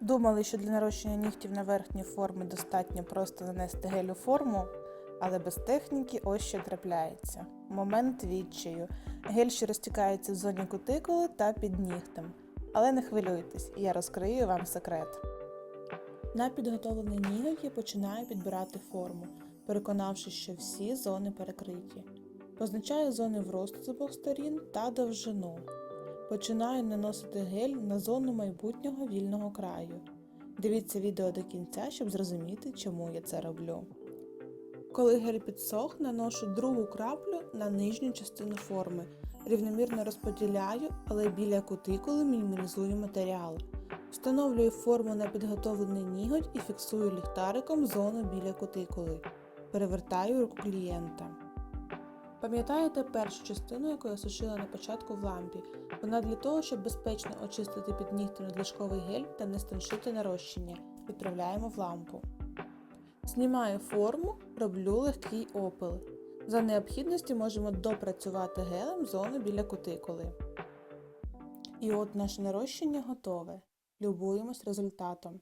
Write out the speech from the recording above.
Думали, що для нарощення нігтів на верхні форми достатньо просто нанести гель у форму, але без техніки ось що трапляється. Момент відчаю. Гель, що розтікається в зоні кутикули та під нігтем. Але не хвилюйтесь, я розкрию вам секрет. На підготовлений ніготь я починаю підбирати форму, переконавшись, що всі зони перекриті. Позначаю зони вросту з обох сторін та довжину. Починаю наносити гель на зону майбутнього вільного краю. Дивіться відео до кінця, щоб зрозуміти, чому я це роблю. Коли гель підсох, наношу другу краплю на нижню частину форми. Рівномірно розподіляю, але біля кутикули мінімалізую матеріал. Встановлюю форму на підготовлений ніготь і фіксую ліхтариком зону біля кутикули. Перевертаю руку клієнта. Пам'ятаєте першу частину, яку я сушила на початку в лампі? Вона для того, щоб безпечно очистити під нігтем надлишковий гель та не станшити нарощення. Відправляємо в лампу. Знімаю форму, роблю легкий опил. За необхідності можемо допрацювати гелем зону біля кутикули. І от наше нарощення готове. Любуємось результатом.